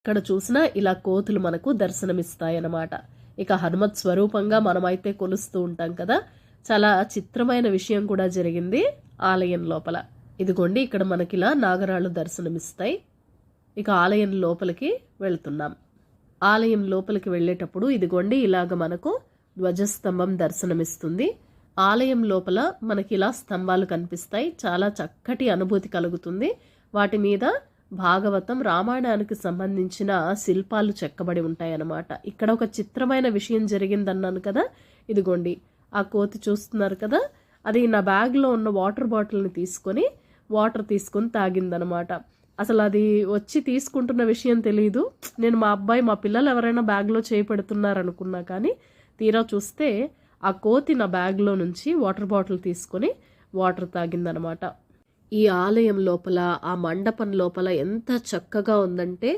ఇక్కడ చూసినా ఇలా కోతులు మనకు దర్శనమిస్తాయన్నమాట. ఇక హనుమత్ స్వరూపంగా మనమైతే కొలుస్తూ ఉంటాం కదా. చాలా చిత్రమైన విషయం కూడా జరిగింది ఆలయం లోపల. ఇదిగోండి ఇక్కడ మనకి ఇలా నాగరాళ్ళు దర్శనమిస్తాయి. ఇక ఆలయం లోపలికి వెళ్తున్నాం. ఆలయం లోపలికి వెళ్ళేటప్పుడు ఇదిగోండి ఇలాగ మనకు ధ్వజస్తంభం దర్శనమిస్తుంది. ఆలయం లోపల మనకి ఇలా స్తంభాలు కనిపిస్తాయి. చాలా చక్కటి అనుభూతి కలుగుతుంది. వాటి మీద భాగవతం రామాయణానికి సంబంధించిన శిల్పాలు చెక్కబడి ఉంటాయన్నమాట. ఇక్కడ ఒక చిత్రమైన విషయం జరిగిందన్నాను కదా? ఇదిగోండి ఆ కోతి చూస్తున్నారు కదా? అది నా బ్యాగ్లో ఉన్న వాటర్ బాటిల్ని తీసుకొని వాటర్ తీసుకొని తాగిందనమాట అసలు అది వచ్చి తీసుకుంటున్న విషయం తెలియదు నేను మా అబ్బాయి మా పిల్లలు ఎవరైనా బ్యాగ్లో చేపెడుతున్నారనుకున్నా అనుకున్నా కానీ తీరా చూస్తే ఆ కోతి నా బ్యాగ్లో నుంచి వాటర్ బాటిల్ తీసుకొని వాటర్ తాగిందనమాట ఈ ఆలయం లోపల ఆ మండపం లోపల ఎంత చక్కగా ఉందంటే